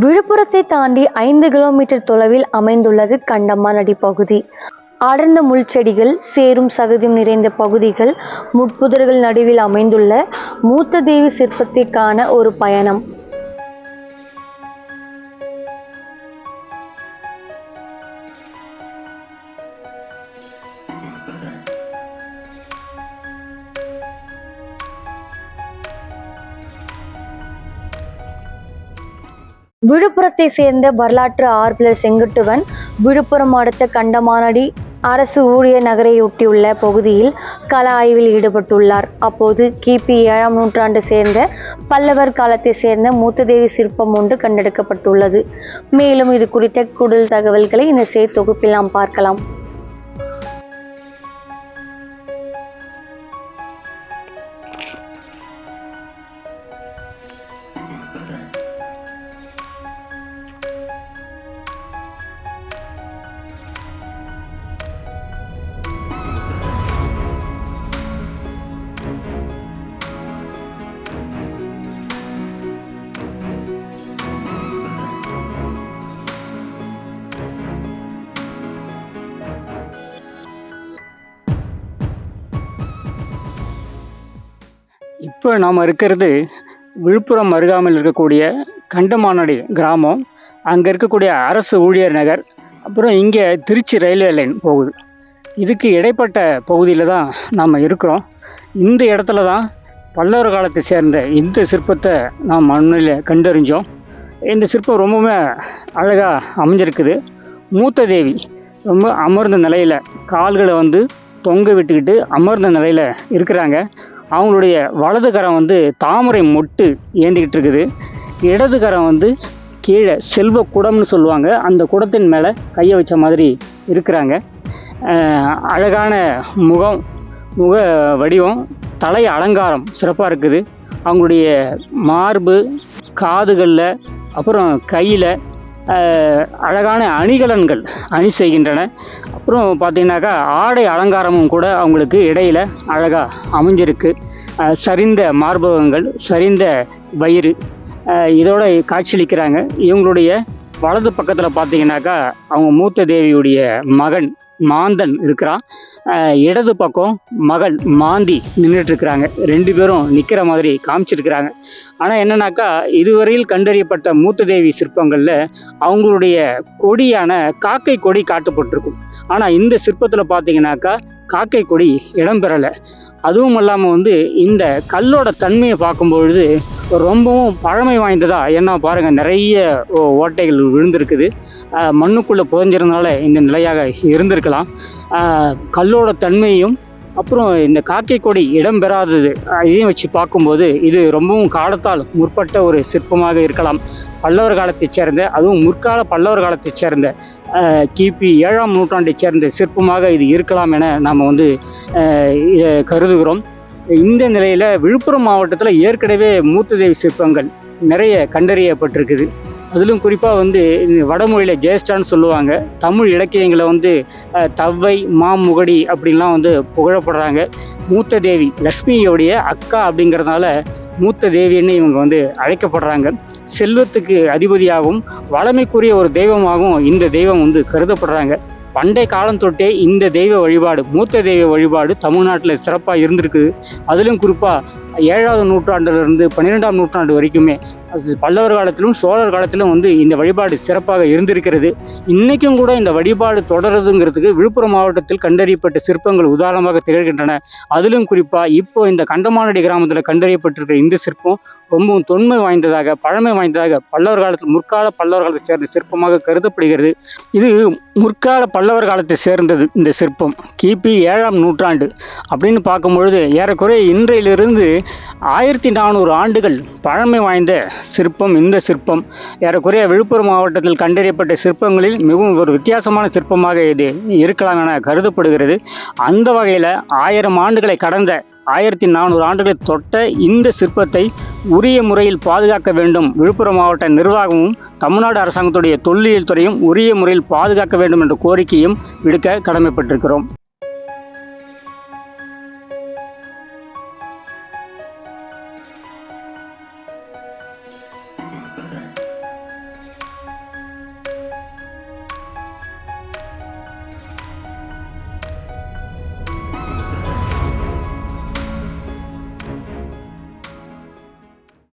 விழுப்புரத்தை தாண்டி ஐந்து கிலோமீட்டர் தொலைவில் அமைந்துள்ளது கண்டமானடி பகுதி அடர்ந்த முள்செடிகள் சேரும் சகதியும் நிறைந்த பகுதிகள் முட்புதர்கள் நடுவில் அமைந்துள்ள மூத்த தேவி சிற்பத்தை காண ஒரு பயணம். விழுப்புரத்தை சேர்ந்த வரலாற்று ஆர்வலர் செங்குட்டுவன் விழுப்புரம் அடுத்த கண்டமானடி அரசு ஊழியர் நகரையொட்டியுள்ள பகுதியில் கல ஆய்வில் ஈடுபட்டுள்ளார். அப்போது கிபி ஏழாம் நூற்றாண்டு சேர்ந்த பல்லவர் காலத்தை சேர்ந்த மூத்ததேவி சிற்பம் ஒன்று கண்டெடுக்கப்பட்டுள்ளது. மேலும் இது குறித்த கூடுதல் தகவல்களை இந்த செய்தி தொகுப்பில் நாம் பார்க்கலாம். இப்போ நாம் இருக்கிறது விழுப்புரம் அருகாமையில் இருக்கக்கூடிய கண்டமானடி கிராமம். அங்கே இருக்கக்கூடிய அரசு ஊழியர் நகர் அப்புறம் இங்கே திருச்சி ரயில்வே லைன் போகுது. இதுக்கு இடைப்பட்ட பகுதியில் தான் நாம் இருக்கிறோம். இந்த இடத்துல தான் பல்லவர் காலத்தை சேர்ந்த இந்த சிற்பத்தை நாம் மண்ணில் கண்டறிஞ்சோம். இந்த சிற்பம் ரொம்பவுமே அழகாக அமைஞ்சிருக்குது. மூத்த தேவி ரொம்ப அமர்ந்த நிலையில் கால்களை வந்து தொங்க விட்டுக்கிட்டு அமர்ந்த நிலையில் இருக்கிறாங்க. அவங்களுடைய வலது கரம் வந்து தாமரை மொட்டு ஏந்திக்கிட்டு இருக்குது. இடது கரம் வந்து கீழே செல்வ குடம்னு சொல்லுவாங்க. அந்த குடத்தின் மேலே கையை வச்ச மாதிரி இருக்கிறாங்க. அழகான முகம் முக வடிவம் தலை அலங்காரம் சிறப்பாக இருக்குது. அவங்களுடைய மார்பு காதுகளில் அப்புறம் கையில் அழகான அணிகலன்கள் அணி செய்கின்றன. அப்புறம் பார்த்தீங்கன்னாக்கா ஆடை அலங்காரமும் கூட அவங்களுக்கு இடையில் அழகாக அமைஞ்சிருக்கு. சரிந்த மார்பகங்கள் சரிந்த வயிறு இதோட காட்சியளிக்கிறாங்க. இவங்களுடைய வலது பக்கத்தில் பார்த்தீங்கன்னாக்கா அவங்க மூத்த தேவியுடைய மகன் மாந்தன் இருக்கிறான் இடது பக்கம் மகள் மாந்தி நின்றுட்டு இருக்கிறாங்க ரெண்டு பேரும் நிற்கிற மாதிரி காமிச்சிருக்கிறாங்க. ஆனால் என்னன்னாக்கா இதுவரையில் கண்டறியப்பட்ட மூத்த தேவி சிற்பங்களில் அவங்களுடைய கொடியான காக்கை கொடி காட்டப்பட்டிருக்கும். ஆனால் இந்த சிற்பத்தில் பார்த்தீங்கன்னாக்கா காக்கை கொடி இடம்பெறலை அதுவும் இல்லாமல் வந்து இந்த கல்லோட தன்மையை பார்க்கும்பொழுது ரொம்பவும் பழமை வாய்ந்ததா? ஏன்னா பாருங்கள் நிறைய ஓ- ஓட்டைகள் விழுந்திருக்குது. மண்ணுக்குள்ளே புதஞ்சிருந்தனால இந்த நிலையாக இருந்திருக்கலாம். கல்லோட தன்மையும் அப்புறம் இந்த காக்கை கொடி இடம்பெறாதது பெறாதது இதையும் வச்சு பார்க்கும்போது இது ரொம்பவும் காலத்தால் முற்பட்ட ஒரு சிற்பமாக இருக்கலாம். பல்லவர் காலத்தைச் சேர்ந்த அதுவும் முற்கால பல்லவர் காலத்தைச் சேர்ந்த கிபி ஏழாம் நூற்றாண்டைச் சேர்ந்த சிற்பமாக இது இருக்கலாம் என நாம் வந்து கருதுகிறோம். இந்த நிலையில் விழுப்புரம் மாவட்டத்தில் ஏற்கனவே மூத்ததேவி சிற்பங்கள் நிறைய கண்டறியப்பட்டிருக்குது. அதிலும் குறிப்பாக வந்து இந்த வடமொழியில் ஜெயஸ்டான்னு சொல்லுவாங்க. தமிழ் இலக்கியங்களை வந்து தவ்வை மாமுகடி அப்படின்லாம் வந்து புகழப்படுறாங்க. மூத்த தேவி லக்ஷ்மியோடைய அக்கா அப்படிங்கிறதுனால மூத்த தேவின்னு இவங்க வந்து அழைக்கப்படுறாங்க. செல்வத்துக்கு அதிபதியாகவும் வளமைக்குரிய ஒரு தெய்வமாகவும் இந்த தெய்வம் வந்து கருதப்படுறாங்க. பண்டை காலம் தொட்டே இந்த தெய்வ வழிபாடு மூத்த தெய்வ வழிபாடு தமிழ்நாட்டில் சிறப்பாக இருந்திருக்குது அதிலும் குறிப்பாக ஏழாவது நூற்றாண்டிலிருந்து பன்னிரெண்டாம் நூற்றாண்டு வரைக்குமே பல்லவர் காலத்திலும் சோழர் காலத்திலும் வந்து இந்த வழிபாடு சிறப்பாக இருந்திருக்கிறது. இன்றைக்கும் கூட இந்த வழிபாடு தொடருதுங்கிறதுக்கு விழுப்புரம் மாவட்டத்தில் கண்டறியப்பட்ட சிற்பங்கள் உதாரணமாக திகழ்கின்றன. அதிலும் குறிப்பாக இப்போ இந்த கண்டமானடி கிராமத்தில் கண்டறியப்பட்டிருக்கிற இந்த சிற்பம் ரொம்பவும் தொன்மை வாய்ந்ததாக பழமை வாய்ந்ததாக பல்லவர் காலத்தில் முற்கால பல்லவர் காலத்தை சேர்ந்த சிற்பமாக கருதப்படுகிறது. இது முற்கால பல்லவர் காலத்தை சேர்ந்தது இந்த சிற்பம். கிபி ஏழாம் நூற்றாண்டு அப்படின்னு பார்க்கும்பொழுது ஏறக்குறைய இன்றையிலிருந்து ஆயிரத்தி நானூறு ஆண்டுகள் பழமை வாய்ந்த சிற்பம் இந்த சிற்பம். ஏறக்குறைய விழுப்புரம் மாவட்டத்தில் கண்டறியப்பட்ட சிற்பங்களில் மிகவும் ஒரு வித்தியாசமான சிற்பமாக இது இருக்கலாம் என கருதப்படுகிறது. அந்த வகையில் ஆயிரம் ஆண்டுகளை கடந்த ஆயிரத்தி நானூறு ஆண்டுகளை தொட்ட இந்த சிற்பத்தை உரிய முறையில் பாதுகாக்க வேண்டும். விழுப்புரம் மாவட்ட நிர்வாகமும் தமிழ்நாடு அரசாங்கத்துடைய தொல்லியல் துறையும் உரிய முறையில் பாதுகாக்க வேண்டும் என்ற கோரிக்கையும் விடுக்க கடமைப்பட்டிருக்கிறோம்.